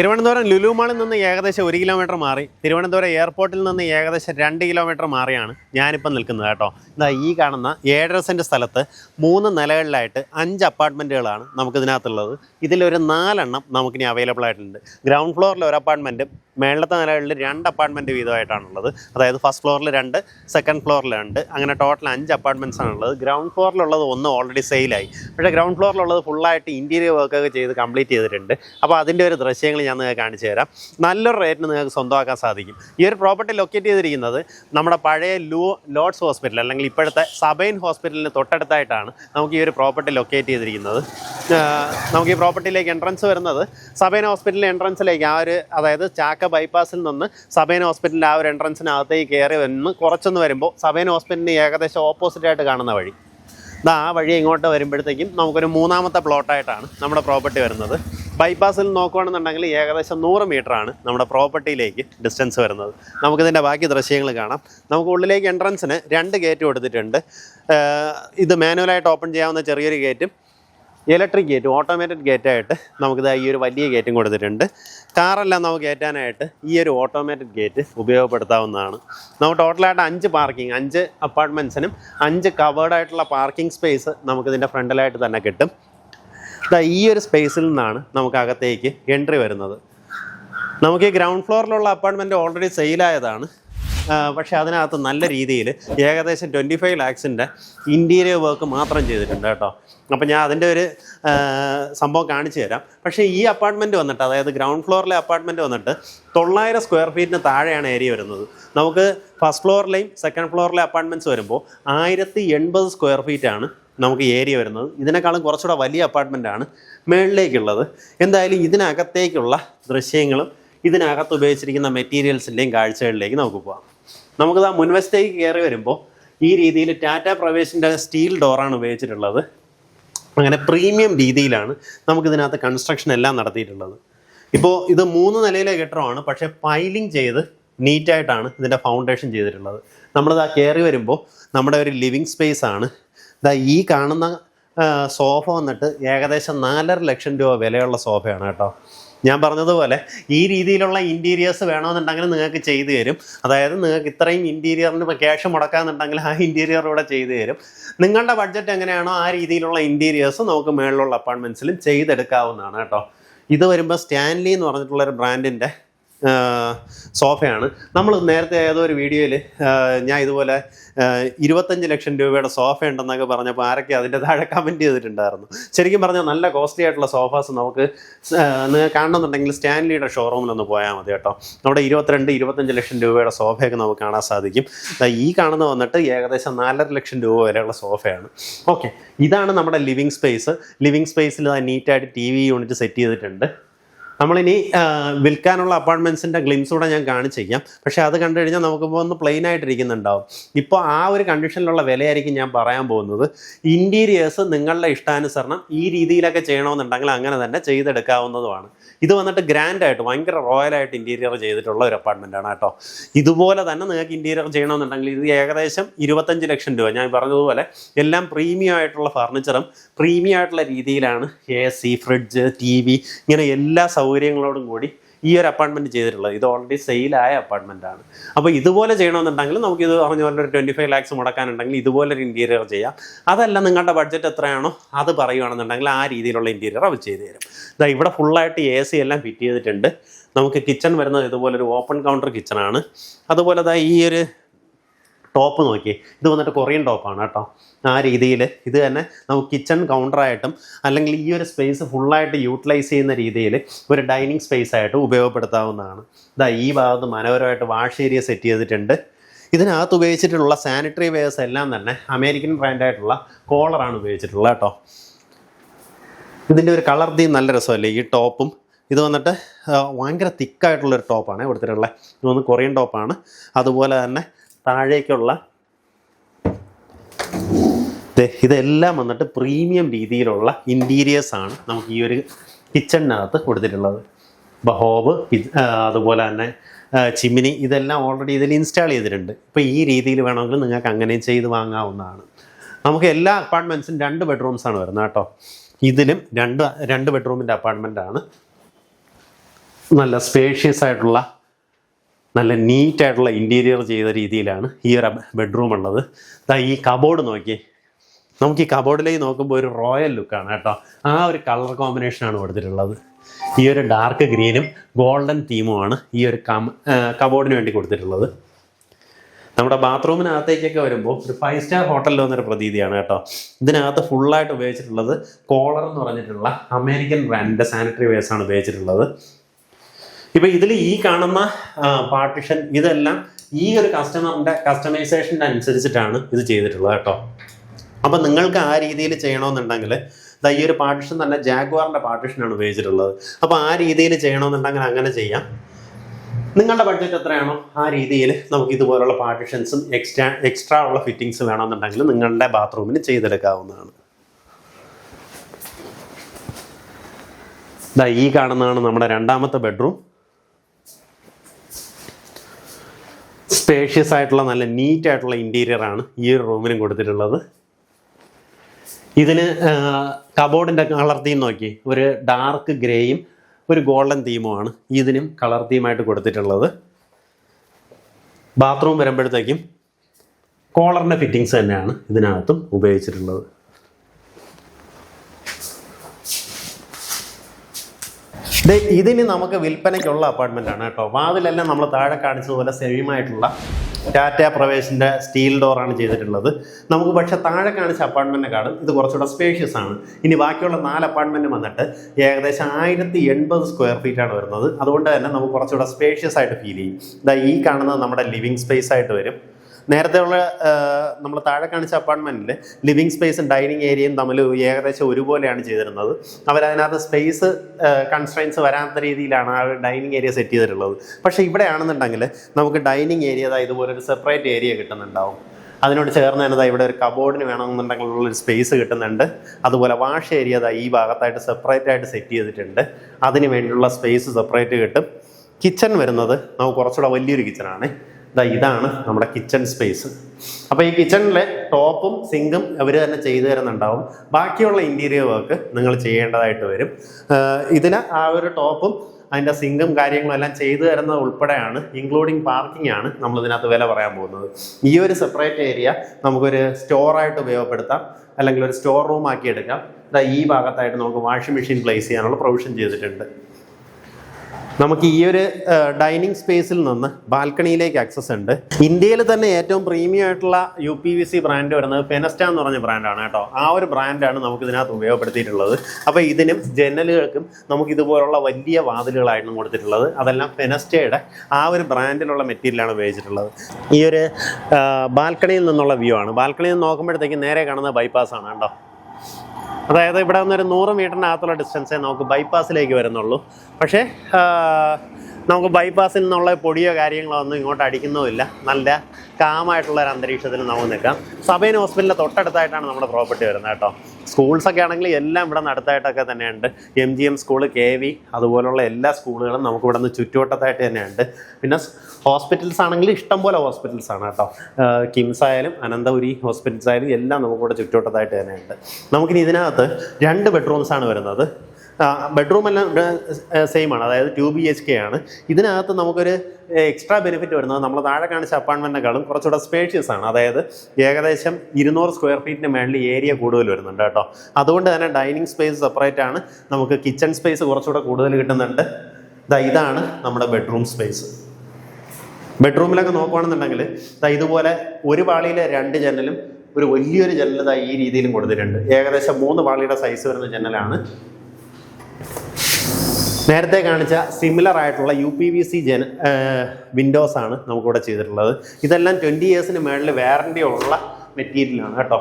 തിരുവനന്തപുരം ലുലു മാളിൽ നിന്ന് ഏകദേശം ഒരു കിലോമീറ്റർ മാറി. തിരുവനന്തപുരം എയർപോർട്ടിൽ നിന്ന് ഏകദേശം രണ്ട് കിലോമീറ്റർ മാറിയാണ് ഞാനിപ്പോൾ നിൽക്കുന്നത് കേട്ടോ. ഇതാ ഈ കാണുന്ന ഏഴര സെന്റ് സ്ഥലത്ത് മൂന്ന് നിലകളിലായിട്ട് അഞ്ച് അപ്പാർട്ട്മെന്റുകളാണ് നമുക്കിതിനകത്തുള്ളത്. ഇതിലൊരു നാലെണ്ണം നമുക്കിനി അവൈലബിൾ ആയിട്ടുണ്ട്. ഗ്രൗണ്ട് ഫ്ലോറിൽ ഒരു അപ്പാർട്ട്മെന്റ് മേളത്തെ നിലകളിൽ രണ്ട് അപ്പാർട്ട്മെന്റ് വീതമായിട്ടാണുള്ളത്. അതായത് ഫസ്റ്റ് ഫ്ലോറിൽ രണ്ട് സെക്കൻഡ് ഫ്ലോറിൽ രണ്ട് അങ്ങനെ ടോട്ടൽ അഞ്ച് അപ്പാർട്ട്മെന്റ്സ് ആണുള്ളത്. ഗ്രൗണ്ട് ഫ്ലോറിലുള്ളത് ഒന്ന് ഓൾറെഡി സെയിലായി പക്ഷേ ഗ്രൗണ്ട് ഫ്ലോറിലുള്ളത് ഫുള്ളായിട്ട് ഇന്റീരിയർ വർക്കൊക്കെ ചെയ്ത് കംപ്ലീറ്റ് ചെയ്തിട്ടുണ്ട്. അപ്പോൾ അതിന്റെ ഒരു ദൃശ്യങ്ങൾ ഞാൻ നിങ്ങൾക്ക് കാണിച്ചു തരാം. നല്ലൊരു റേറ്റിന് നിങ്ങൾക്ക് സ്വന്തമാക്കാൻ സാധിക്കും. ഈ ഒരു പ്രോപ്പർട്ടി ലൊക്കേറ്റ് ചെയ്തിരിക്കുന്നത് നമ്മുടെ പഴയ ലൂ ലോഡ്സ് ഹോസ്പിറ്റൽ അല്ലെങ്കിൽ ഇപ്പോഴത്തെ സബൈൻ ഹോസ്പിറ്റലിന് തൊട്ടടുത്തായിട്ടാണ് നമുക്ക് ഈ ഒരു പ്രോപ്പർട്ടി ലൊക്കേറ്റ് ചെയ്തിരിക്കുന്നത്. നമുക്ക് ഈ പ്രോപ്പർട്ടിയിലേക്ക് എൻട്രൻസ് വരുന്നത് സബൈൻ ഹോസ്പിറ്റലിന്റെ എൻട്രൻസിലേക്ക് ആ ഒരു അതായത് ചാക്ക ബൈപ്പാസിൽ നിന്ന് സബൈൻ ഹോസ്പിറ്റലിന്റെ ആ ഒരു എൻട്രൻസിനകത്തേക്ക് കയറി വന്ന് കുറച്ചൊന്ന് വരുമ്പോൾ സബൈൻ ഹോസ്പിറ്റലിന് ഏകദേശം ഓപ്പോസിറ്റായിട്ട് കാണുന്ന വഴി. ആ വഴി ഇങ്ങോട്ട് വരുമ്പോഴത്തേക്കും നമുക്കൊരു മൂന്നാമത്തെ പ്ലോട്ടായിട്ടാണ് നമ്മുടെ പ്രോപ്പർട്ടി വരുന്നത്. ബൈപ്പാസിൽ നോക്കുകയാണെന്നുണ്ടെങ്കിൽ ഏകദേശം നൂറ് ആണ് നമ്മുടെ പ്രോപ്പർട്ടിയിലേക്ക് ഡിസ്റ്റൻസ് വരുന്നത്. നമുക്കിതിന്റെ ബാക്കി ദൃശ്യങ്ങൾ കാണാം. നമുക്ക് ഉള്ളിലേക്ക് എൻട്രൻസിന് രണ്ട് ഗേറ്റ് കൊടുത്തിട്ടുണ്ട് ഇത് മാനുവലായിട്ട് ഓപ്പൺ ചെയ്യാവുന്ന ചെറിയൊരു ഗേറ്റും ഇലക്ട്രിക് ഗേറ്റും ഓട്ടോമാറ്റിക് ഗേറ്റായിട്ട് നമുക്കിത് ഈ ഒരു വലിയ ഗേറ്റും കൊടുത്തിട്ടുണ്ട്. കാറെല്ലാം നമുക്ക് കയറ്റാനായിട്ട് ഈ ഒരു ഓട്ടോമാറ്റിക് ഗേറ്റ് ഉപയോഗപ്പെടുത്താവുന്നതാണ്. നമുക്ക് ടോട്ടലായിട്ട് അഞ്ച് പാർക്കിംഗ് അഞ്ച് അപ്പാർട്ട്മെന്റ്സിനും അഞ്ച് കവേർഡായിട്ടുള്ള പാർക്കിംഗ് സ്പേസ് നമുക്കിതിന്റെ ഫ്രണ്ടിലായിട്ട് തന്നെ കിട്ടും. ഈ ഒരു സ്പേസിൽ നിന്നാണ് നമുക്ക് അകത്തേക്ക് എൻട്രി വരുന്നത്. നമുക്ക് ഈ ഗ്രൗണ്ട് ഫ്ലോറിലുള്ള അപ്പാർട്ട്മെന്റ് ഓൾറെഡി സെയിലായതാണ് പക്ഷേ അതിനകത്ത് നല്ല രീതിയിൽ ഏകദേശം ട്വന്റി ഫൈവ് ലാക്സിന്റെ ഇന്റീരിയർ വർക്ക് മാത്രം ചെയ്തിട്ടുണ്ട് കേട്ടോ. അപ്പം ഞാൻ അതിന്റെ ഒരു സംഭവം കാണിച്ചു തരാം. പക്ഷേ ഈ അപ്പാർട്ട്മെന്റ് വന്നിട്ട് അതായത് ഗ്രൗണ്ട് ഫ്ലോറിലെ അപ്പാർട്ട്മെന്റ് വന്നിട്ട് തൊള്ളായിരം സ്ക്വയർ ഫീറ്റിന് താഴെയാണ് ഏരിയ വരുന്നത്. നമുക്ക് ഫസ്റ്റ് ഫ്ലോറിലെയും സെക്കൻഡ് ഫ്ലോറിലെ അപ്പാർട്ട്മെന്റ്സ് വരുമ്പോൾ ആയിരത്തി എൺപത് സ്ക്വയർ ഫീറ്റാണ് നമുക്ക് ഏരിയ വരുന്നത്. ഇതിനേക്കാളും കുറച്ചുകൂടെ വലിയ അപ്പാർട്ട്മെന്റാണ് മേളിലേക്കുള്ളത്. എന്തായാലും ഇതിനകത്തേക്കുള്ള ദൃശ്യങ്ങളും ഇതിനകത്ത് ഉപയോഗിച്ചിരിക്കുന്ന മെറ്റീരിയൽസിന്റെയും കാഴ്ചകളിലേക്ക് നമുക്ക് പോകാം നമുക്കിത് ആ മുൻവശത്തേക്ക് കയറി വരുമ്പോൾ ഈ രീതിയിൽ ടാറ്റ പ്രവേശിന്റെ സ്റ്റീൽ ഡോറാണ് ഉപയോഗിച്ചിട്ടുള്ളത്. അങ്ങനെ പ്രീമിയം രീതിയിലാണ് നമുക്കിതിനകത്ത് കൺസ്ട്രക്ഷൻ എല്ലാം നടത്തിയിട്ടുള്ളത്. ഇപ്പോൾ ഇത് മൂന്ന് നിലയിലെ കെട്ടിടമാണ് പക്ഷേ പൈലിംഗ് ചെയ്ത് നീറ്റായിട്ടാണ് ഇതിന്റെ ഫൗണ്ടേഷൻ ചെയ്തിട്ടുള്ളത്. നമ്മളിത് ആ കയറി വരുമ്പോൾ നമ്മുടെ ഒരു ലിവിങ് സ്പേസ് ആണ് ഇതാ ഈ കാണുന്ന സോഫ വന്നിട്ട് ഏകദേശം നാലര ലക്ഷം രൂപ വിലയുള്ള സോഫയാണ് കേട്ടോ. ഞാൻ പറഞ്ഞതുപോലെ ഈ രീതിയിലുള്ള ഇന്റീരിയേഴ്സ് വേണമെന്നുണ്ടെങ്കിൽ നിങ്ങൾക്ക് ചെയ്തു തരും. അതായത് നിങ്ങൾക്ക് ഇത്രയും ഇന്റീരിയറിന് ക്യാഷ് മുടക്കാന്നുണ്ടെങ്കിൽ ആ ഇന്റീരിയർ ഇവിടെ ചെയ്തു തരും. നിങ്ങളുടെ ബഡ്ജറ്റ് എങ്ങനെയാണോ ആ രീതിയിലുള്ള ഇന്റീരിയേഴ്സ് നമുക്ക് മേളിലുള്ള അപ്പാർട്ട്മെന്റ്സിലും ചെയ്തെടുക്കാവുന്നതാണ് കേട്ടോ. ഇത് വരുമ്പോൾ സ്റ്റാൻലി എന്ന് പറഞ്ഞിട്ടുള്ള ഒരു ബ്രാൻഡിന്റെ സോഫയാണ്. നമ്മൾ നേരത്തെ ഏതോ ഒരു വീഡിയോയിൽ ഞാൻ ഇതുപോലെ ഇരുപത്തഞ്ച് ലക്ഷം രൂപയുടെ സോഫ ഉണ്ടെന്നൊക്കെ പറഞ്ഞപ്പോൾ ആരൊക്കെ അതിന്റെ താഴെ കമന്റ് ചെയ്തിട്ടുണ്ടായിരുന്നു. ശരിക്കും പറഞ്ഞാൽ നല്ല കോസ്റ്റ്ലി ആയിട്ടുള്ള സോഫാസ് നമുക്ക് കാണണമെന്നുണ്ടെങ്കിൽ സ്റ്റാൻലിയുടെ ഷോറൂമിലൊന്ന് പോയാൽ മതി കേട്ടോ. നമ്മുടെ ഇരുപത്തിരണ്ട് ഇരുപത്തഞ്ച് ലക്ഷം രൂപയുടെ സോഫയൊക്കെ നമുക്ക് കാണാൻ സാധിക്കും. ഈ കാണുന്ന വന്നിട്ട് ഏകദേശം നാലര ലക്ഷം രൂപ വരെയുള്ള സോഫയാണ്. ഓക്കെ ഇതാണ് നമ്മുടെ ലിവിങ് സ്പേസ് ലിവിങ് സ്പേസിൽ നീറ്റായിട്ട് ടി വി യൂണിറ്റ് സെറ്റ് ചെയ്തിട്ടുണ്ട്. നമ്മളിനി വിൽക്കാനുള്ള അപ്പാർട്ട്മെന്റ്സിന്റെ ഗ്ലിംസ് കൂടെ ഞാൻ കാണിച്ചേക്കാം പക്ഷേ അത് കണ്ടു കഴിഞ്ഞാൽ നമുക്കിപ്പോൾ ഒന്ന് പ്ലെയിൻ ആയിട്ടിരിക്കുന്നുണ്ടാവും. ഇപ്പോൾ ആ ഒരു കണ്ടീഷനിലുള്ള വിലയായിരിക്കും ഞാൻ പറയാൻ പോകുന്നത്. ഇന്റീരിയേഴ്സ് നിങ്ങളുടെ ഇഷ്ടാനുസരണം ഈ രീതിയിലൊക്കെ ചെയ്യണമെന്നുണ്ടെങ്കിൽ അങ്ങനെ തന്നെ ചെയ്തെടുക്കാവുന്നതുമാണ്. ഇത് വന്നിട്ട് ഗ്രാൻഡ് ആയിട്ട് ഭയങ്കര റോയൽ ആയിട്ട് ഇന്റീരിയർ ചെയ്തിട്ടുള്ള ഒരു അപ്പാർട്ട്മെന്റ് ആണ് കേട്ടോ. ഇതുപോലെ തന്നെ നിങ്ങൾക്ക് ഇന്റീരിയർ ചെയ്യണമെന്നുണ്ടെങ്കിൽ ഇത് ഏകദേശം ഇരുപത്തഞ്ച് ലക്ഷം രൂപ. ഞാൻ പറഞ്ഞതുപോലെ എല്ലാം പ്രീമിയം ആയിട്ടുള്ള ഫർണിച്ചറും പ്രീമിയം ആയിട്ടുള്ള രീതിയിലാണ് A C fridge T V ഇങ്ങനെ എല്ലാ സൗകര്യങ്ങളോടും കൂടി ഈ ഒരു അപ്പാർട്ട്മെന്റ് ചെയ്തിട്ടുള്ളത്. ഇത് ഓൾറെഡി സെയിലായ അപ്പാർട്ട്മെന്റ് ആണ്. അപ്പോൾ ഇതുപോലെ ചെയ്യണമെന്നുണ്ടെങ്കിൽ നമുക്ക് ഇത് പറഞ്ഞ പോലെ ഒരു ട്വന്റി ഫൈവ് ലാക്സ് മുടക്കാനുണ്ടെങ്കിൽ ഇതുപോലെ ഒരു ഇന്റീരിയർ ചെയ്യാം. അതല്ല നിങ്ങളുടെ ബഡ്ജറ്റ് എത്രയാണോ അത് പറയുകയാണെന്നുണ്ടെങ്കിൽ ആ രീതിയിലുള്ള ഇന്റീരിയർ അവർ ചെയ്തു തരും. ഇതാ ഇവിടെ ഫുള്ളായിട്ട് എ സി എല്ലാം ഫിറ്റ് ചെയ്തിട്ടുണ്ട്. നമുക്ക് കിച്ചൺ വരുന്നത് ഇതുപോലെ ഒരു ഓപ്പൺ കൗണ്ടർ കിച്ചണാണ് അതുപോലെ ഈ ഒരു ടോപ്പ് നോക്കി. ഇത് വന്നിട്ട് കൊറിയൻ ടോപ്പാണ് കേട്ടോ. ആ രീതിയിൽ ഇത് തന്നെ നമുക്ക് കിച്ചൺ കൗണ്ടറായിട്ടും അല്ലെങ്കിൽ ഈ ഒരു സ്പേസ് ഫുള്ളായിട്ട് യൂട്ടിലൈസ് ചെയ്യുന്ന രീതിയിൽ ഒരു ഡൈനിങ് സ്പേസ് ആയിട്ട് ഉപയോഗപ്പെടുത്താവുന്നതാണ്. ഇതാ ഈ ഭാഗത്ത് മനോഹരമായിട്ട് വാഷ് ഏരിയ സെറ്റ് ചെയ്തിട്ടുണ്ട്. ഇതിനകത്ത് ഉപയോഗിച്ചിട്ടുള്ള സാനിറ്ററി വെയർസ് എല്ലാം തന്നെ അമേരിക്കൻ ബ്രാൻഡായിട്ടുള്ള കോളറാണ് ഉപയോഗിച്ചിട്ടുള്ളത് കേട്ടോ. ഇതിന്റെ ഒരു കളർ തീം നല്ല രസമല്ലേ? ഈ ടോപ്പും ഇത് വന്നിട്ട് ഭയങ്കര തിക്കായിട്ടുള്ളൊരു ടോപ്പാണ് കൊടുത്തിട്ടുള്ളത്. ഇത് വന്ന് കൊറിയൻ ടോപ്പാണ്. അതുപോലെ തന്നെ താഴേക്കുള്ള ഇതെല്ലാം വന്നിട്ട് പ്രീമിയം രീതിയിലുള്ള ഇന്റീരിയേഴ്സ് ആണ് നമുക്ക് ഈ ഒരു കിച്ചണിനകത്ത് കൊടുത്തിട്ടുള്ളത്. ബഹോബ് അതുപോലെ തന്നെ ചിമ്മിനി ഇതെല്ലാം ഓൾറെഡി ഇതിൽ ഇൻസ്റ്റാൾ ചെയ്തിട്ടുണ്ട്. ഇപ്പോൾ ഈ രീതിയിൽ വേണമെങ്കിൽ നിങ്ങൾക്ക് അങ്ങനെയും ചെയ്ത് വാങ്ങാവുന്നതാണ്. നമുക്ക് എല്ലാ അപ്പാർട്ട്മെന്റ്സും രണ്ട് ബെഡ്റൂംസ് ആണ് വരുന്നത് കേട്ടോ. ഇതിലും രണ്ട് രണ്ട് ബെഡ്റൂമിന്റെ അപ്പാർട്ട്മെന്റ് ആണ്. നല്ല സ്പേഷ്യസ് ആയിട്ടുള്ള നല്ല നീറ്റായിട്ടുള്ള ഇന്റീരിയർ ചെയ്ത രീതിയിലാണ് ഈ ഒരു ബെഡ്റൂം ഉള്ളത്. ദാ ഈ കബോർഡ് നോക്കി. നമുക്ക് ഈ കബോർഡിലേക്ക് നോക്കുമ്പോൾ ഒരു റോയൽ ലുക്കാണ് കേട്ടോ. ആ ഒരു കളർ കോമ്പിനേഷനാണ് കൊടുത്തിട്ടുള്ളത്. ഈ ഒരു ഡാർക്ക് ഗ്രീനും ഗോൾഡൻ തീമുമാണ് ഈ ഒരു കബോർഡിന് വേണ്ടി കൊടുത്തിട്ടുള്ളത്. നമ്മുടെ ബാത്റൂമിനകത്തേക്കൊക്കെ വരുമ്പോൾ ഒരു ഫൈവ് സ്റ്റാർ ഹോട്ടലിൽ വന്നൊരു പ്രതീതിയാണ് കേട്ടോ. ഇതിനകത്ത് ഫുള്ളായിട്ട് ഉപയോഗിച്ചിട്ടുള്ളത് കോളർ എന്ന് പറഞ്ഞിട്ടുള്ള അമേരിക്കൻ ബ്രാൻഡിന്റെ സാനിറ്ററി വേസ് ആണ് ഉപയോഗിച്ചിട്ടുള്ളത്. ഇപ്പൊ ഇതിൽ ഈ കാണുന്ന പാർട്ടിഷൻ ഇതെല്ലാം ഈ ഒരു കസ്റ്റമറിന്റെ കസ്റ്റമൈസേഷന്റെ അനുസരിച്ചിട്ടാണ് ഇത് ചെയ്തിട്ടുള്ളത് കേട്ടോ. അപ്പൊ നിങ്ങൾക്ക് ആ രീതിയിൽ ചെയ്യണമെന്നുണ്ടെങ്കിൽ ഈ ഒരു പാർട്ടിഷൻ തന്നെ ജാഗ്വാറിന്റെ പാർട്ടിഷനാണ് ഉപയോഗിച്ചിട്ടുള്ളത്. അപ്പൊ ആ രീതിയിൽ ചെയ്യണമെന്നുണ്ടെങ്കിൽ അങ്ങനെ ചെയ്യാം. നിങ്ങളുടെ ബഡ്ജറ്റ് എത്രയാണോ ആ രീതിയിൽ നമുക്ക് ഇതുപോലുള്ള പാർട്ടിഷൻസും എക്സ്ട്രാ എക്സ്ട്രാ ഉള്ള ഫിറ്റിങ്സ് വേണമെന്നുണ്ടെങ്കിൽ നിങ്ങളുടെ ബാത്റൂമിന് ചെയ്തെടുക്കാവുന്നതാണ്. ഈ കാണുന്നതാണ് നമ്മുടെ രണ്ടാമത്തെ ബെഡ്റൂം സ്പേഷ്യസ് ആയിട്ടുള്ള നല്ല നീറ്റ് ആയിട്ടുള്ള ഇന്റീരിയർ ആണ് ഈ ഒരു റൂമിനും കൊടുത്തിട്ടുള്ളത്. ഇതിന് കബോർഡിന്റെ കളർ തീം നോക്കി. ഒരു ഡാർക്ക് ഗ്രേയും ഒരു ഗോൾഡൻ തീമുമാണ് ഇതിനും കളർ തീമായിട്ട് കൊടുത്തിട്ടുള്ളത്. ബാത്റൂം വരുമ്പോഴത്തേക്കും കോളറിന്റെ ഫിറ്റിങ്സ് തന്നെയാണ് ഇതിനകത്തും ഉപയോഗിച്ചിട്ടുള്ളത്. ഇതിന് നമുക്ക് വിൽപ്പനയ്ക്കുള്ള അപ്പാർട്ട്മെന്റ് ആണ് കേട്ടോ. വാതിലെല്ലാം നമ്മൾ താഴെ കാണിച്ചതുപോലെ സെയിമായിട്ടുള്ള ടാറ്റ പ്രവേശിന്റെ സ്റ്റീൽ ഡോറാണ് ചെയ്തിട്ടുള്ളത്. നമുക്ക് പക്ഷെ താഴെ കാണിച്ച അപ്പാർട്ട്മെന്റിനെക്കാളും ഇത് കുറച്ചുകൂടെ സ്പേഷ്യസ് ആണ്. ഇനി ബാക്കിയുള്ള നാല് അപ്പാർട്ട്മെന്റ് വന്നിട്ട് ഏകദേശം ആയിരത്തി എൺപത് സ്ക്വയർ ആണ് വരുന്നത്. അതുകൊണ്ട് തന്നെ നമുക്ക് കുറച്ചുകൂടെ സ്പേഷ്യസ് ആയിട്ട് ഫീൽ ചെയ്യും. ഇതാ ഈ കാണുന്നത് നമ്മുടെ ലിവിങ് സ്പേസ് ആയിട്ട് വരും. നേരത്തെ ഉള്ള നമ്മൾ താഴെ കാണിച്ച അപ്പാർട്ട്മെന്റിൽ ലിവിങ് സ്പേസും ഡൈനിങ് ഏരിയയും തമ്മിൽ ഏകദേശം ഒരുപോലെയാണ് ചെയ്തിരുന്നത്. അവരതിനകത്ത് സ്പേസ് കൺസ്ട്രൈൻസ് വരാത്ത രീതിയിലാണ് ആ ഡൈനിങ് ഏരിയ സെറ്റ് ചെയ്തിട്ടുള്ളത്. പക്ഷേ ഇവിടെ ആണെന്നുണ്ടെങ്കിൽ നമുക്ക് ഡൈനിങ് ഏരിയ ഇതുപോലെ ഒരു സെപ്പറേറ്റ് ഏരിയ കിട്ടുന്നുണ്ടാവും. അതിനോട് ചേർന്ന് തന്നെ ഇവിടെ ഒരു കബോർഡിന് വേണമെന്നുണ്ടെങ്കിൽ ഉള്ളൊരു സ്പേസ് കിട്ടുന്നുണ്ട്. അതുപോലെ വാഷ് ഏരിയ ഈ ഭാഗത്തായിട്ട് സെപ്പറേറ്റ് ആയിട്ട് സെറ്റ് ചെയ്തിട്ടുണ്ട്. അതിന് വേണ്ടിയുള്ള സ്പേസ് സെപ്പറേറ്റ് കിട്ടും. കിച്ചൺ വരുന്നത് നമുക്ക് കുറച്ചുകൂടെ വലിയൊരു കിച്ചണാണ് ഇതാ ഇതാണ് നമ്മുടെ കിച്ചൺ സ്പേസ് അപ്പോൾ ഈ കിച്ചണിലെ ടോപ്പും സിങ്കും അവർ തന്നെ ചെയ്തു തരുന്നുണ്ടാവും. ബാക്കിയുള്ള ഇന്റീരിയർ വർക്ക് നിങ്ങൾ ചെയ്യേണ്ടതായിട്ട് വരും. ഇതിന് ആ ഒരു ടോപ്പും അതിന്റെ സിങ്കും കാര്യങ്ങളും എല്ലാം ചെയ്തു തരുന്നത് ഉൾപ്പെടെയാണ് ഇൻക്ലൂഡിങ് പാർക്കിംഗ് ആണ് നമ്മൾ ഇതിനകത്ത് വില പറയാൻ പോകുന്നത്. ഈ ഒരു സെപ്പറേറ്റ് ഏരിയ നമുക്കൊരു സ്റ്റോറായിട്ട് ഉപയോഗപ്പെടുത്താം അല്ലെങ്കിൽ ഒരു സ്റ്റോർ റൂം ആക്കി എടുക്കാം. ഈ ഭാഗത്തായിട്ട് നമുക്ക് വാഷിംഗ് മെഷീൻ പ്ലേസ് ചെയ്യാനുള്ള പ്രൊവിഷൻ ചെയ്തിട്ടുണ്ട്. നമുക്ക് ഈ ഒരു ഡൈനിങ് സ്പേസിൽ നിന്ന് ബാൽക്കണിയിലേക്ക് ആക്സസ് ഉണ്ട്. ഇന്ത്യയിൽ തന്നെ ഏറ്റവും പ്രീമിയം ആയിട്ടുള്ള U P V C brand വരുന്നത് ഫെനസ്റ്റ എന്ന് പറഞ്ഞ ബ്രാൻഡാണ് കേട്ടോ. ആ ഒരു ബ്രാൻഡാണ് നമുക്ക് ഇതിനകത്ത് ഉപയോഗപ്പെടുത്തിയിട്ടുള്ളത്. അപ്പോൾ ഇതിനും ജനലുകൾക്കും നമുക്ക് ഇതുപോലുള്ള വലിയ വാതിലുകളായിരുന്നു കൊടുത്തിട്ടുള്ളത്. അതെല്ലാം ഫെനസ്റ്റയുടെ ആ ഒരു ബ്രാൻഡിലുള്ള മെറ്റീരിയലാണ് ഉപയോഗിച്ചിട്ടുള്ളത്. ഈ ഒരു ബാൽക്കണിയിൽ നിന്നുള്ള വ്യൂ ആണ്. ബാൽക്കണിയിൽ നിന്ന് നോക്കുമ്പോഴത്തേക്കും നേരെ കാണുന്ന ബൈപ്പാസ് ആണ് കേട്ടോ. അതായത് ഇവിടെ നിന്നൊരു നൂറ് മീറ്ററിനകത്തുള്ള ഡിസ്റ്റൻസേ നമുക്ക് ബൈപ്പാസിലേക്ക് വരുന്നുള്ളൂ. പക്ഷേ നമുക്ക് ബൈപ്പാസിൽ നിന്നുള്ള പൊടിയോ കാര്യങ്ങളോ ഒന്നും ഇങ്ങോട്ട് അടിക്കുന്നതുമില്ല. നല്ല കാമായിട്ടുള്ള ഒരു അന്തരീക്ഷത്തിൽ നമുക്ക് നിൽക്കാം. സബൈൻ ഹോസ്പിറ്റലിന്റെ തൊട്ടടുത്തായിട്ടാണ് നമ്മുടെ പ്രോപ്പർട്ടി വരുന്നത് കേട്ടോ. സ്കൂൾസൊക്കെ ആണെങ്കിൽ എല്ലാം ഇവിടെ അടുത്തായിട്ടൊക്കെ തന്നെയുണ്ട്. M G M school K V അതുപോലുള്ള എല്ലാ സ്കൂളുകളും നമുക്ക് ഇവിടെ നിന്ന് ചുറ്റുവട്ടത്തായിട്ട് തന്നെയുണ്ട്. പിന്നെ ഹോസ്പിറ്റൽസ് ആണെങ്കിൽ ഇഷ്ടംപോലെ ഹോസ്പിറ്റൽസ് ആണ് കേട്ടോ. കിംസ് ആയാലും അനന്തപുരി ഹോസ്പിറ്റൽസ് ആയാലും എല്ലാം നമുക്കിവിടെ ചുറ്റുവട്ടത്തായിട്ട് തന്നെയുണ്ട്. നമുക്കിനി ഇതിനകത്ത് രണ്ട് ബെഡ്റൂംസ് ആണ് വരുന്നത്. ബെഡ്റൂം എല്ലാം സെയിം ആണ്. അതായത് ടു ബി എച്ച് കെ ആണ്. ഇതിനകത്ത് നമുക്കൊരു എക്സ്ട്രാ ബെനിഫിറ്റ് വരുന്നത് നമ്മൾ താഴെ കാണിച്ച അപ്പാർട്ട്മെന്റിനെക്കാളും കുറച്ചുകൂടെ സ്പേഷ്യസ് ആണ്. അതായത് ഏകദേശം ഇരുന്നൂറ് സ്ക്വയർ ഫീറ്റിന് മേളിൽ ഏരിയ കൂടുതൽ വരുന്നുണ്ട് കേട്ടോ. അതുകൊണ്ട് തന്നെ ഡൈനിങ് സ്പേസ് സെപ്പറേറ്റ് ആണ്. നമുക്ക് കിച്ചൺ സ്പേസ് കുറച്ചുകൂടെ കൂടുതൽ കിട്ടുന്നുണ്ട്. ഇതാണ് നമ്മുടെ ബെഡ്റൂം സ്പേസ് ബെഡ്റൂമിലൊക്കെ നോക്കുകയാണെന്നുണ്ടെങ്കിൽ ഇതുപോലെ ഒരു പാളിയിലെ രണ്ട് ജനലും ഒരു വലിയൊരു ജനലത ഈ രീതിയിലും കൊടുത്തിട്ടുണ്ട്. ഏകദേശം മൂന്ന് പാളിയുടെ സൈസ് വരുന്ന ജനലാണ് നേരത്തെ കാണിച്ച സിമിലർ ആയിട്ടുള്ള യു പി വി സി ജന വിൻഡോസ് ആണ് നമുക്കിവിടെ ചെയ്തിട്ടുള്ളത്. ഇതെല്ലാം ട്വന്റി ഇയേഴ്സിന് മേളിൽ വാറന്റി ഉള്ള മെറ്റീരിയലാണ് കേട്ടോ.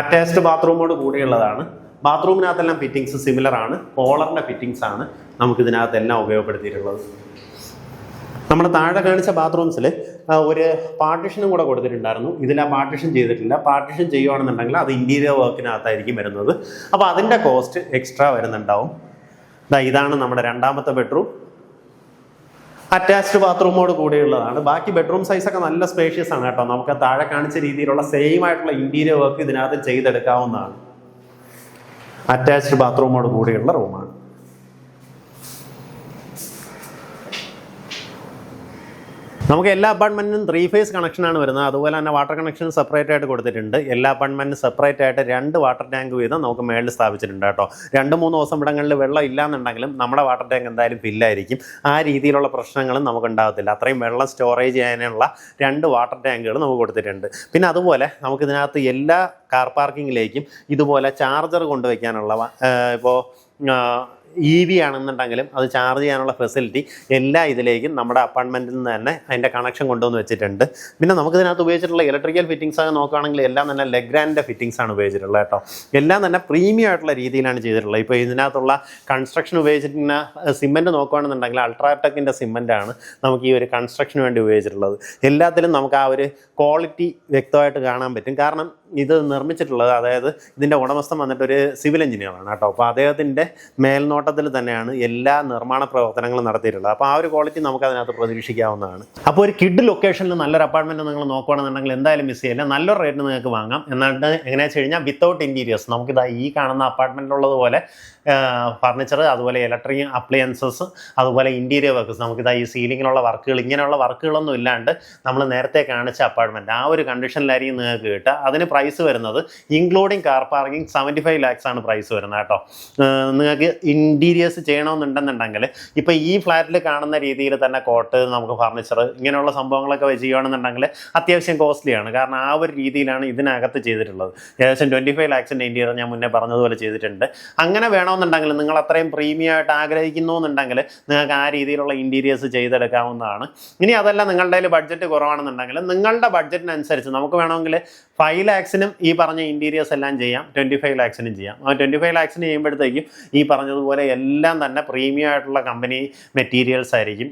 അറ്റാച്ച്ഡ് ബാത്റൂമോട് കൂടിയുള്ളതാണ്. ബാത്റൂമിനകത്തെല്ലാം ഫിറ്റിങ്സ് സിമിലർ ആണ്. കോളറിന്റെ ഫിറ്റിങ്സ് ആണ് നമുക്കിതിനകത്തെല്ലാം ഉപയോഗപ്പെടുത്തിയിട്ടുള്ളത്. നമ്മൾ താഴെ കാണിച്ച ബാത്റൂംസിൽ ഒരു പാർട്ടീഷനും കൂടെ കൊടുത്തിട്ടുണ്ടായിരുന്നു. ഇതിൽ ആ പാർട്ടിഷൻ ചെയ്തിട്ടില്ല. പാർട്ടീഷൻ ചെയ്യുകയാണെന്നുണ്ടെങ്കിൽ അത് ഇന്റീരിയർ വർക്കിനകത്തായിരിക്കും വരുന്നത്. അപ്പോൾ അതിന്റെ കോസ്റ്റ് എക്സ്ട്രാ വരുന്നുണ്ടാവും. ദാ ഇതാണ് നമ്മുടെ രണ്ടാമത്തെ ബെഡ്റൂം അറ്റാച്ച്ഡ് ബാത്റൂമോട് കൂടിയുള്ളതാണ്. ബാക്കി ബെഡ്റൂം സൈസൊക്കെ നല്ല സ്പേഷ്യസ് ആണ് കേട്ടോ. നമുക്ക് താഴെ കാണിച്ച രീതിയിലുള്ള സെയിം ആയിട്ടുള്ള ഇന്റീരിയർ വർക്ക് ഇതിനകത്ത് ചെയ്തെടുക്കാവുന്നതാണ്. അറ്റാച്ച്ഡ് ബാത്റൂമോട് കൂടിയുള്ള റൂമാണ് നമുക്ക് എല്ലാ അപ്പാർട്ട്മെന്റിനും ത്രീ ഫേസ് കണക്ഷനാണ് വരുന്നത്. അതുപോലെ തന്നെ വാട്ടർ കണക്ഷൻ സെപ്പറേറ്റ് ആയിട്ട് കൊടുത്തിട്ടുണ്ട്. എല്ലാ അപ്പാർട്ട്മെന്റിനും സെപ്പറേറ്റ് ആയിട്ട് രണ്ട് വാട്ടർ ടാങ്ക് വീതം നമുക്ക് മേളിൽ സ്ഥാപിച്ചിട്ടുണ്ട് കേട്ടോ. രണ്ട് മൂന്ന് ദിവസം ഇവിടങ്ങളിൽ വെള്ളം ഇല്ലാന്നുണ്ടെങ്കിലും നമ്മുടെ വാട്ടർ ടാങ്ക് എന്തായാലും ഫില്ലായിരിക്കും ആ രീതിയിലുള്ള പ്രശ്നങ്ങളും നമുക്ക് ഉണ്ടാകത്തില്ല. അത്രയും വെള്ളം സ്റ്റോറേജ് ചെയ്യാനുള്ള രണ്ട് വാട്ടർ ടാങ്കുകൾ നമുക്ക് കൊടുത്തിട്ടുണ്ട്. പിന്നെ അതുപോലെ നമുക്ക് ഇതിനകത്ത് എല്ലാ കാർ പാർക്കിങ്ങിലേക്കും ഇതുപോലെ ചാർജർ കൊണ്ടുവയ്ക്കാനുള്ള ഇപ്പോൾ ഇ വി ആണെന്നുണ്ടെങ്കിലും അത് ചാർജ് ചെയ്യാനുള്ള ഫെസിലിറ്റി എല്ലാ ഇതിലേക്കും നമ്മുടെ അപ്പാർട്ട്മെന്റിൽ നിന്ന് തന്നെ അതിന്റെ കണക്ഷൻ കൊണ്ടുവന്ന് വെച്ചിട്ടുണ്ട്. പിന്നെ നമുക്ക് ഇതിനകത്ത് ഉപയോഗിച്ചിട്ടുള്ള ഇലക്ട്രിക്കൽ ഫിറ്റിംഗ്സ് ഒക്കെ നോക്കുകയാണെങ്കിൽ എല്ലാം തന്നെ ലെഗ്രാൻഡിന്റെ ഫിറ്റിംഗ്സ് ആണ് ഉപയോഗിച്ചിട്ടുള്ളത് കേട്ടോ. എല്ലാം തന്നെ പ്രീമിയം ആയിട്ടുള്ള രീതിയിലാണ് ചെയ്തിട്ടുള്ളത്. ഇപ്പോൾ ഇതിനകത്തുള്ള കൺസ്ട്രക്ഷൻ ഉപയോഗിച്ചിട്ടുള്ള സിമെന്റ് നോക്കുകയാണെന്നുണ്ടെങ്കിൽ അൾട്രാടെക്കിന്റെ ആണ് നമുക്ക് ഈ ഒരു കൺസ്ട്രക്ഷന് വേണ്ടി ഉപയോഗിച്ചിട്ടുള്ളത്. എല്ലാത്തിലും നമുക്ക് ആ ഒരു ക്വാളിറ്റി വ്യക്തമായിട്ട് കാണാൻ പറ്റും. കാരണം ഇത് നിർമ്മിച്ചിട്ടുള്ളത് അതായത് ഇതിന്റെ ഉടമസ്ഥൻ വന്നിട്ട് ഒരു സിവിൽ എഞ്ചിനീയറാണ് കേട്ടോ. അപ്പോൾ അദ്ദേഹത്തിന്റെ മേൽനോട്ടത്തിൽ തന്നെയാണ് എല്ലാ നിർമ്മാണ പ്രവർത്തനങ്ങളും നടത്തിയിട്ടുള്ളത്. അപ്പോൾ ആ ഒരു ക്വാളിറ്റി നമുക്ക് അതിനകത്ത് പ്രതീക്ഷിക്കാവുന്നതാണ്. അപ്പോൾ ഒരു കിഡ് ലൊക്കേഷനിൽ നല്ലൊരു അപ്പാർട്ട്മെന്റ് നിങ്ങൾ നോക്കുകയാണെന്നുണ്ടെങ്കിൽ എന്തായാലും മിസ് ചെയ്യില്ല. നല്ലൊരു റേറ്റിന് നിങ്ങൾക്ക് വാങ്ങാം. എന്നിട്ട് എങ്ങനെയാണെന്ന് വെച്ച് കഴിഞ്ഞാൽ വിത്തൗട്ട് ഇന്റീരിയേഴ്സ് നമുക്കിതാ ഈ കാണുന്ന അപ്പാർട്ട്മെന്റിലുള്ളതുപോലെ ഫർണിച്ചർ അതുപോലെ ഇലക്ട്രിക് അപ്ലയൻസസ് അതുപോലെ ഇന്റീരിയർ വർക്ക്സ് നമുക്കിതാ ഈ സീലിങ്ങിലുള്ള വർക്കുകൾ ഇങ്ങനെയുള്ള വർക്കുകളൊന്നും ഇല്ലാണ്ട് നമ്മൾ നേരത്തെ കാണിച്ച അപ്പാർട്ട്മെന്റ് ആ ഒരു കണ്ടീഷനിലായിരിക്കും നിങ്ങൾക്ക് കിട്ടുക. അതിന് പ്രൈസ് വരുന്നത് including car parking seventy five lakhs ആണ് പ്രൈസ് വരുന്നത് കേട്ടോ. നിങ്ങൾക്ക് ഇന്റീരിയേഴ്സ് ചെയ്യണമെന്നുണ്ടെന്നുണ്ടെങ്കിൽ ഇപ്പോൾ ഈ ഫ്ലാറ്റിൽ കാണുന്ന രീതിയിൽ തന്നെ കോട്ട് നമുക്ക് ഫർണിച്ചർ ഇങ്ങനെയുള്ള സംഭവങ്ങളൊക്കെ ചെയ്യുകയാണെന്നുണ്ടെങ്കിൽ അത്യാവശ്യം കോസ്റ്റ്ലിയാണ് കാരണം ആ ഒരു രീതിയിലാണ് ഇതിനകത്ത് ചെയ്തിട്ടുള്ളത്. ഏകദേശം ട്വന്റി ഫൈവ് ലാക്സിന്റെ ഇന്റീരിയർ ഞാൻ മുന്നേ പറഞ്ഞതുപോലെ ചെയ്തിട്ടുണ്ട്. അങ്ങനെ വേണമെന്നുണ്ടെങ്കിൽ നിങ്ങൾ അത്രയും പ്രീമിയം ആയിട്ട് ആഗ്രഹിക്കുന്നു എന്നുണ്ടെങ്കിൽ നിങ്ങൾക്ക് ആ രീതിയിലുള്ള ഇന്റീരിയേഴ്സ് ചെയ്തെടുക്കാവുന്നതാണ്. ഇനി അതല്ല നിങ്ങളുടെ ബഡ്ജറ്റ് കുറവാണെന്നുണ്ടെങ്കിൽ നിങ്ങളുടെ ബഡ്ജറ്റിനനുസരിച്ച് നമുക്ക് വേണമെങ്കിൽ ഫൈവ് ലാക്സിനും ഈ പറഞ്ഞ ഇന്റീരിയേഴ്സ് എല്ലാം ചെയ്യാം. ട്വന്റി ഫൈവ് ലാക്സിനും ചെയ്യാം. ആ ട്വന്റി ഫൈവ് ലാക്സിന് ചെയ്യുമ്പോഴത്തേക്കും ഈ പറഞ്ഞതുപോലെ എല്ലാം തന്നെ പ്രീമിയം ആയിട്ടുള്ള കമ്പനി മെറ്റീരിയൽസ് ആയിരിക്കും.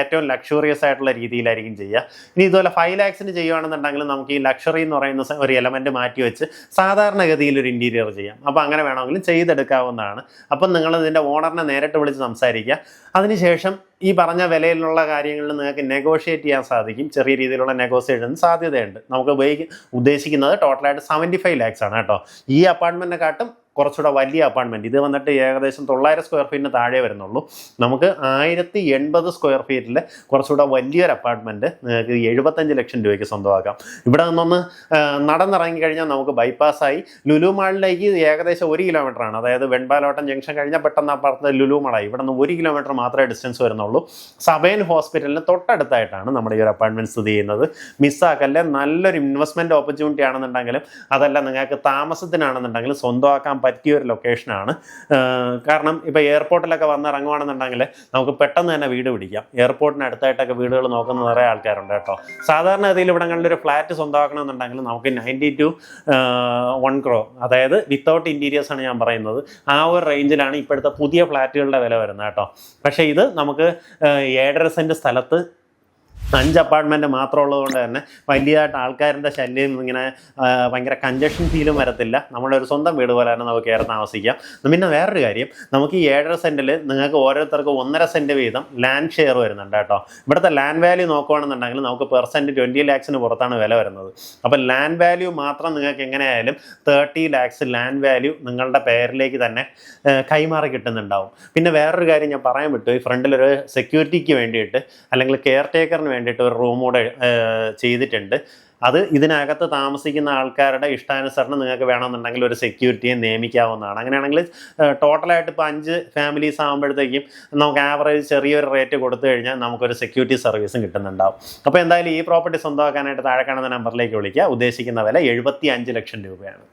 ഏറ്റവും ലക്ഷറിയസ് ആയിട്ടുള്ള രീതിയിലായിരിക്കും ചെയ്യുക. ഇനി ഇതുപോലെ ഫൈവ് ലാക്സിന് ചെയ്യുകയാണെന്നുണ്ടെങ്കിൽ നമുക്ക് ഈ ലക്ഷറി എന്ന് പറയുന്ന ഒരു എലമെന്റ് മാറ്റി വെച്ച് സാധാരണഗതിയിൽ ഒരു ഇന്റീരിയർ ചെയ്യാം. അപ്പോൾ അങ്ങനെ വേണമെങ്കിലും ചെയ്തെടുക്കാവുന്നതാണ്. അപ്പം നിങ്ങൾ ഇതിന്റെ ഓണറിനെ നേരിട്ട് വിളിച്ച് സംസാരിക്കുക. അതിനുശേഷം ഈ പറഞ്ഞ വിലയിലുള്ള കാര്യങ്ങളിൽ നിങ്ങൾക്ക് നെഗോഷിയേറ്റ് ചെയ്യാൻ സാധിക്കും. ചെറിയ രീതിയിലുള്ള നെഗോഷിയേഷൻ സാധ്യതയുണ്ട്. നമുക്ക് ഉപയോഗിക്കുന്ന ഉദ്ദേശിക്കുന്നത് ടോട്ടലായിട്ട് സെവന്റി ഫൈവ് ലാക്സ് ആണ് കേട്ടോ. ഈ അപ്പാർട്ട്മെന്റിനെക്കാട്ടും കുറച്ചുകൂടെ വലിയ അപ്പാർട്ട്മെന്റ് ഇത് വന്നിട്ട് ഏകദേശം തൊള്ളായിരം സ്ക്വയർ ഫീറ്റിന് താഴെ വരുന്നുള്ളൂ. നമുക്ക് ആയിരത്തി എൺപത് സ്ക്വയർ ഫീറ്റിൽ കുറച്ചുകൂടെ വലിയൊരു അപ്പാർട്ട്മെന്റ് നിങ്ങൾക്ക് എഴുപത്തഞ്ച് ലക്ഷം രൂപയ്ക്ക് സ്വന്തമാക്കാം. ഇവിടെ നിന്നൊന്ന് നടന്നിറങ്ങി കഴിഞ്ഞാൽ നമുക്ക് ബൈപ്പാസ്സായി ലുലു മാളിലേക്ക് ഏകദേശം ഒരു കിലോമീറ്ററാണ് അതായത് വെൺപാലോട്ടം ജംഗ്ഷൻ കഴിഞ്ഞാൽ പെട്ടെന്ന് അപ്പുറത്ത് ലുലു മാളായി ഇവിടെ നിന്ന് ഒരു കിലോമീറ്റർ മാത്രമേ ഡിസ്റ്റൻസ് വരുന്നുള്ളൂ. സബേൻ ഹോസ്പിറ്റലിന് തൊട്ടടുത്തായിട്ടാണ് നമ്മുടെ ഈ ഒരു അപ്പാർട്ട്മെന്റ് സ്ഥിതി ചെയ്യുന്നത്. മിസ്സാക്കല്ലേ? നല്ലൊരു ഇൻവെസ്റ്റ്മെന്റ് ഓപ്പർച്യൂണിറ്റി ആണെന്നുണ്ടെങ്കിലും അതല്ല നിങ്ങൾക്ക് താമസത്തിനാണെന്നുണ്ടെങ്കിലും സ്വന്തമാക്കാൻ പറ്റിയ ഒരു ലൊക്കേഷനാണ് കാരണം ഇപ്പോൾ എയർപോർട്ടിലൊക്കെ വന്ന് ഇറങ്ങുവാണെന്നുണ്ടെങ്കിൽ നമുക്ക് പെട്ടെന്ന് തന്നെ വീട് പിടിക്കാം. എയർപോർട്ടിന് അടുത്തായിട്ടൊക്കെ വീടുകൾ നോക്കുന്ന നിറയെ ആൾക്കാരുണ്ട് കേട്ടോ. സാധാരണ ഗതിയിൽ ഇവിടങ്ങളിൽ ഒരു ഫ്ലാറ്റ് സ്വന്തമാക്കണമെന്നുണ്ടെങ്കിൽ നമുക്ക് നയന്റി ടു വൺ ക്രോ അതായത് വിത്തൗട്ട് ഇന്റീരിയേഴ്സ് ആണ് ഞാൻ പറയുന്നത്. ആ ഒരു റേഞ്ചിലാണ് ഇപ്പോഴത്തെ പുതിയ ഫ്ലാറ്റുകളുടെ വില വരുന്നത് കേട്ടോ. പക്ഷേ ഇത് നമുക്ക് ഏഴര സെന്റ് സ്ഥലത്ത് അഞ്ച് അപ്പാർട്ട്മെന്റ് മാത്രം ഉള്ളതുകൊണ്ട് തന്നെ വലിയതായിട്ട് ആൾക്കാരുടെ ശല്യം ഇങ്ങനെ ഭയങ്കര കഞ്ചക്ഷൻ ഫീലും വരത്തില്ല. നമ്മുടെ ഒരു സ്വന്തം വീട് പോലെ തന്നെ നമുക്ക് കയറി താമസിക്കാം. പിന്നെ വേറൊരു കാര്യം നമുക്ക് ഈ ഏഴര സെന്റിൽ നിങ്ങൾക്ക് ഓരോരുത്തർക്ക് ഒന്നര സെന്റ് വീതം ലാൻഡ് ഷെയർ വരുന്നുണ്ട് കേട്ടോ. ഇവിടുത്തെ ലാൻഡ് വാല്യൂ നോക്കുകയാണെന്നുണ്ടെങ്കിൽ നമുക്ക് പെർസെന്റ് ട്വന്റി ലാക്സിന് പുറത്താണ് വില വരുന്നത്. അപ്പോൾ ലാൻഡ് വാല്യൂ മാത്രം നിങ്ങൾക്ക് എങ്ങനെയായാലും തേർട്ടി ലാക്സ് ലാൻഡ് വാല്യൂ നിങ്ങളുടെ പേരിലേക്ക് തന്നെ കൈമാറി കിട്ടുന്നുണ്ടാവും. പിന്നെ വേറൊരു കാര്യം ഞാൻ പറയാൻ വിട്ടു ഈ ഫ്രണ്ടിലൊരു സെക്യൂരിറ്റിക്ക് വേണ്ടിയിട്ട് അല്ലെങ്കിൽ കെയർ ടേക്കറിന് വേണ്ടിയിട്ട് ഒരു റൂം കൂടെ ചെയ്തിട്ടുണ്ട്. അത് ഇതിനകത്ത് താമസിക്കുന്ന ആൾക്കാരുടെ ഇഷ്ടാനുസരണം നിങ്ങൾക്ക് വേണമെന്നുണ്ടെങ്കിൽ ഒരു സെക്യൂരിറ്റിയെ നിയമിക്കാവുന്നതാണ്. അങ്ങനെയാണെങ്കിൽ ടോട്ടലായിട്ട് ഇപ്പോൾ അഞ്ച് ഫാമിലീസ് ആകുമ്പോഴത്തേക്കും നമുക്ക് ആവറേജ് ചെറിയൊരു റേറ്റ് കൊടുത്തു കഴിഞ്ഞാൽ നമുക്കൊരു സെക്യൂരിറ്റി സർവീസും കിട്ടുന്നുണ്ടാവും. അപ്പോൾ എന്തായാലും ഈ പ്രോപ്പർട്ടി സ്വന്തമാക്കാനായിട്ട് താഴെ കാണുന്ന നമ്പറിലേക്ക് വിളിക്കുക. ഉദ്ദേശിക്കുന്ന വില എഴുപത്തി ലക്ഷം രൂപയാണ്.